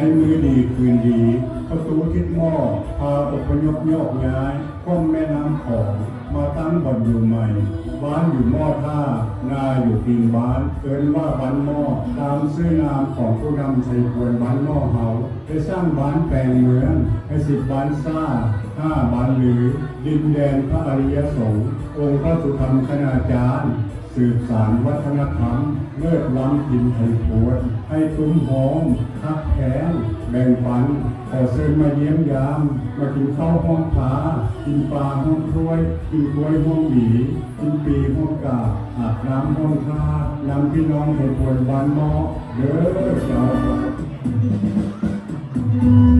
กันได้มือดีคืนดีประตูทิศหม้อพาอพยพโยกย้ายพ้นแม่น้ำของ มาตั้งบ่อนอยู่ใหม่ บ้านอยู่หม้อท่า นาอยู่ปีนบ้านเกินว่าบ้านหม้อตามชื่อนามของผู้นำชัยควรบ้านหม้อเฮาได้สร้างบ้านแปลงเมืองให้สิบบ้านซ่าห้าบ้านหรือ ดินแดนพระอริยสงฆ์องค์พระสุธรรมคณาจารย์ สืบสารวัฒนธรรม เลิศล้ำกินไทยโพดให้ตุ้มหอมคักแขนแบ่งปันขอเชิญมาเยี่ยมยาม มากินข้าวห้องผากินปลาห้องถ้วย กินกล้วยห้องหวีกินปีห้องกาอาบน้ำห้องท่านำพี่น้องให้ปวดบานหมอเด้อเจ้าจา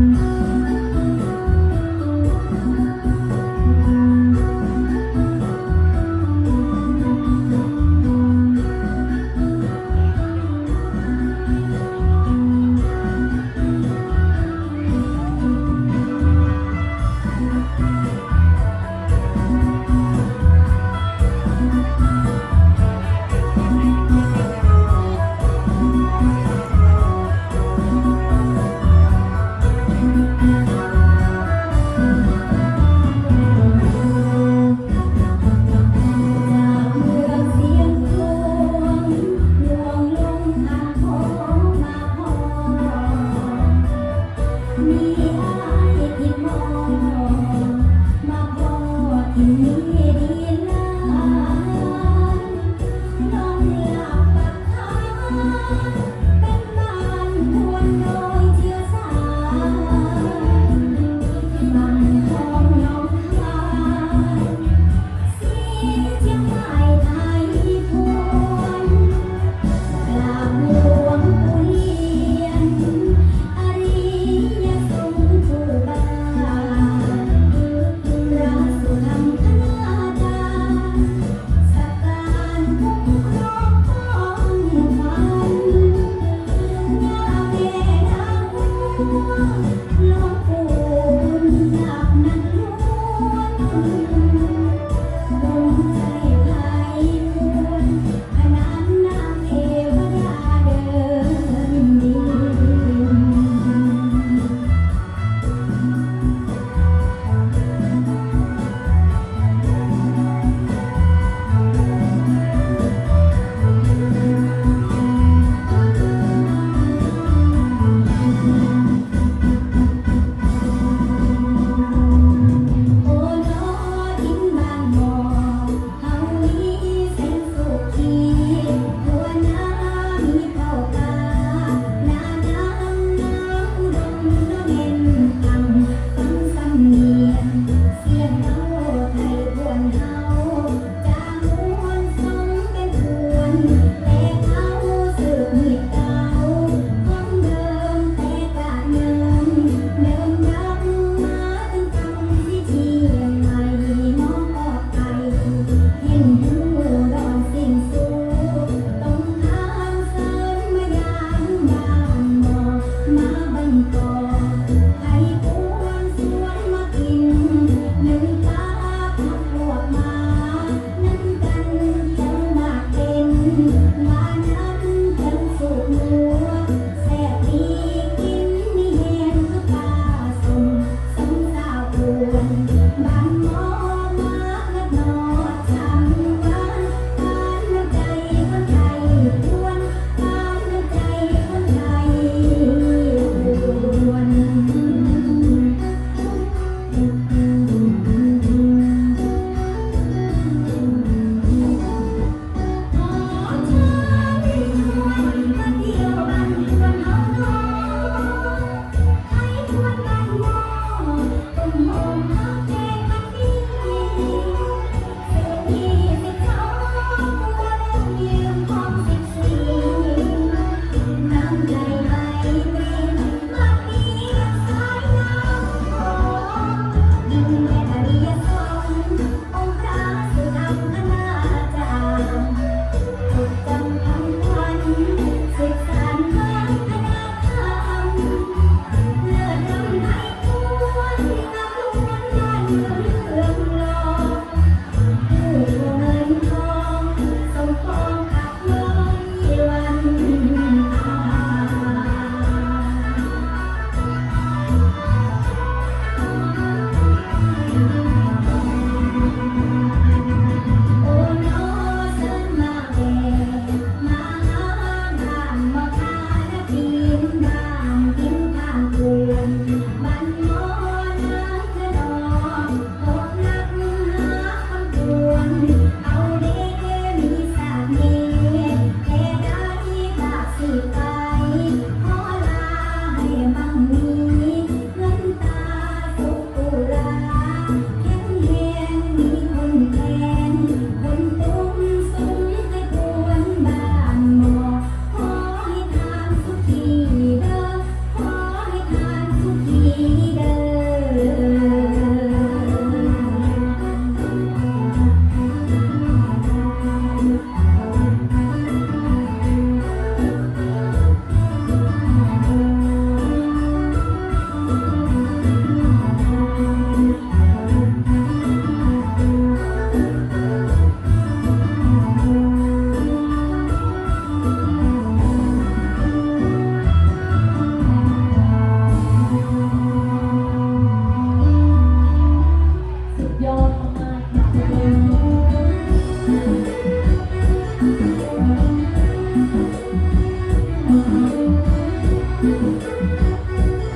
บ้าน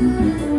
เ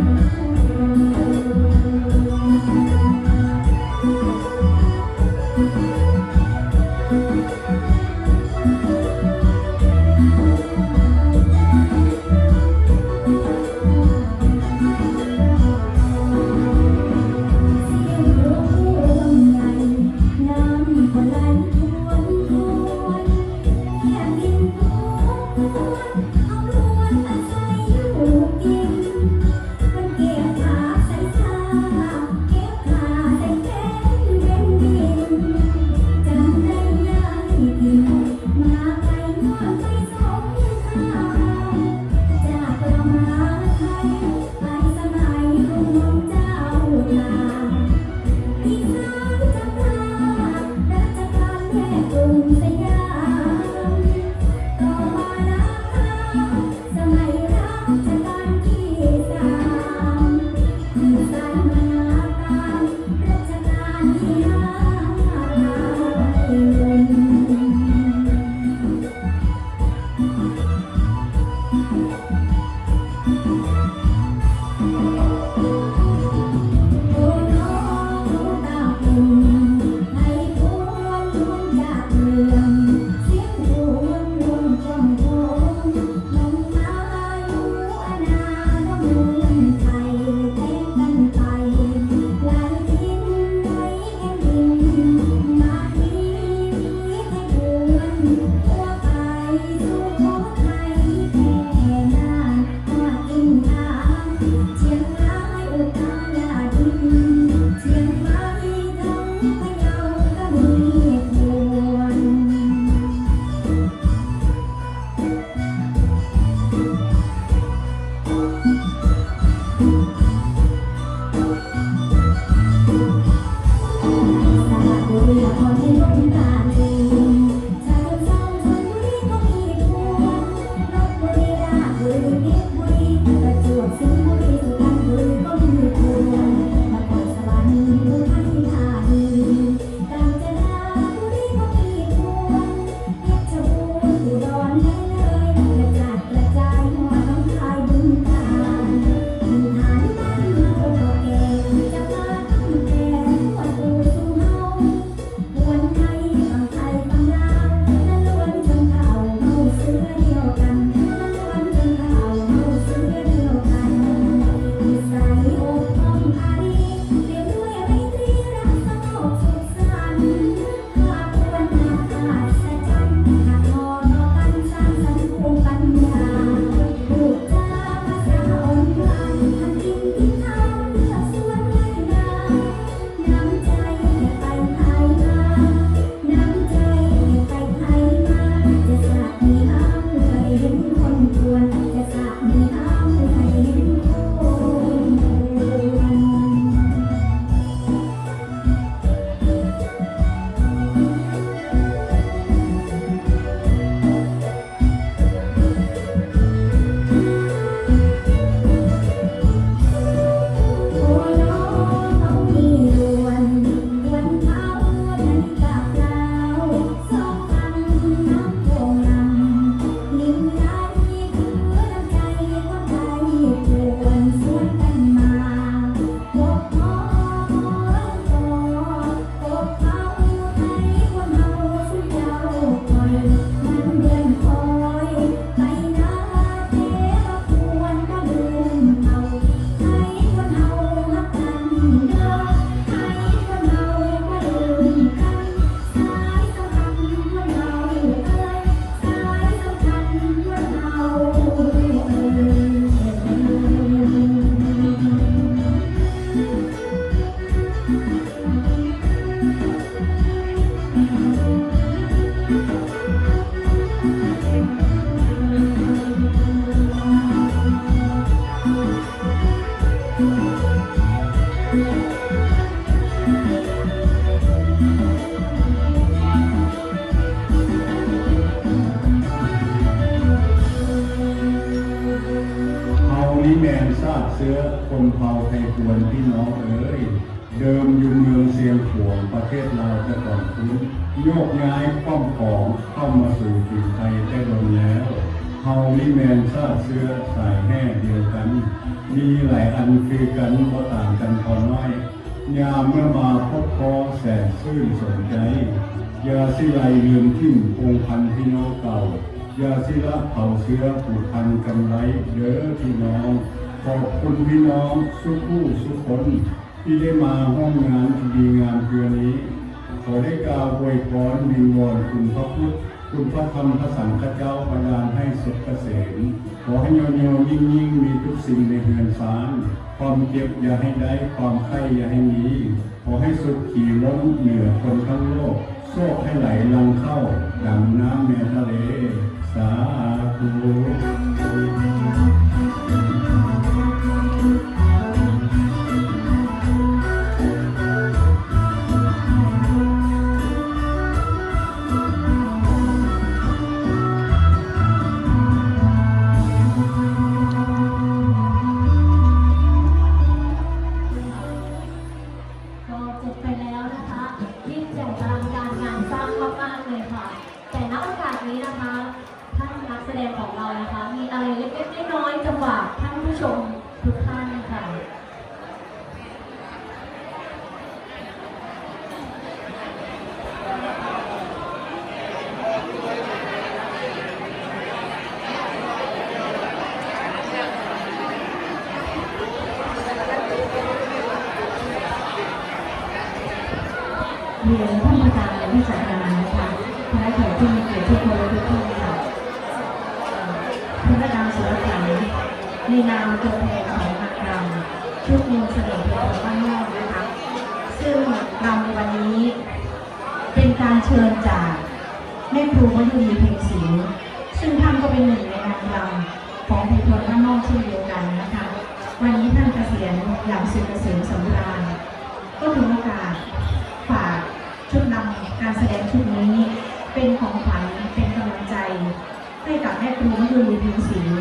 เฮ ถึงโยกย้ายป้อมของเข้ามาสู่จิตใจได้ลนแล้วเฮาลิแมนซาเสื้อสายแห่เดียวกัน มีหลายอันคือกันก็ต่างกันพอน้อยยามเมื่อมาพบพอแสนซื่นสนใจ ยาสิไลลืมทิ้มองพันพี่น้องเก่า ยาสิละเผาเสื้อผูกพันกำไรเด้อพี่น้อง ขอบคุณพี่น้องสุขผู้สุขคนที่ได้มาห้องงานทีดีงานเพื่อนี้ ขอได้กล่าวอวยพรวิงวอนคุณพระพุทธ คุณพระธรรมพระสังฆเจ้าประดานให้สุขเกษมขอให้โยโยยิ่งยิ่งมีทุกสิ่งในเรือนสารความเก็บอย่าให้ได้ ความไข้อย่าให้มี ขอให้สุขขี่ล้นเหนือคนทั้งโลกโชคให้ไหลลังเข้าดังน้ำแม่ทะเล สาธุ เรียนท่านประธานและวิสาการนะคะคณะแขกที่มีเกียรติทุกคนและทุกท่านค่ะพระดามสุรสันในนามตัวแทนของพระรามชุดมูลเสน่ห์ของบ้านนอกนะคะ ซึ่งหัรรในวันนี้ เป็นการเชิญจากแม่ครูวัยุรีเพ็ง 各位同学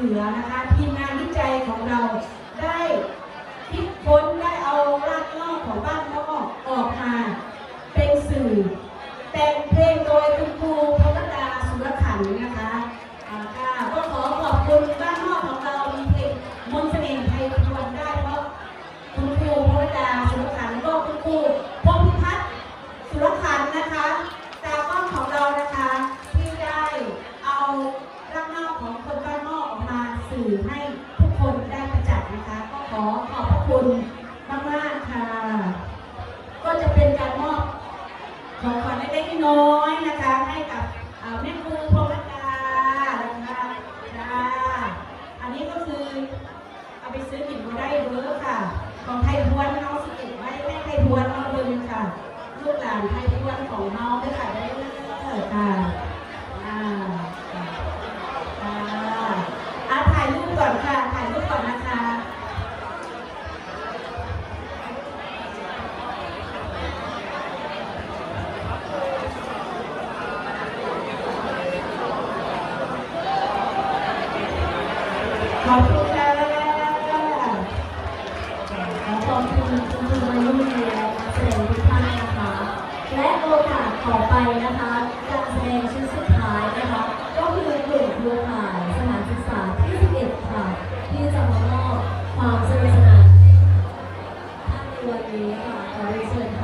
เหลือนะคะ 여러분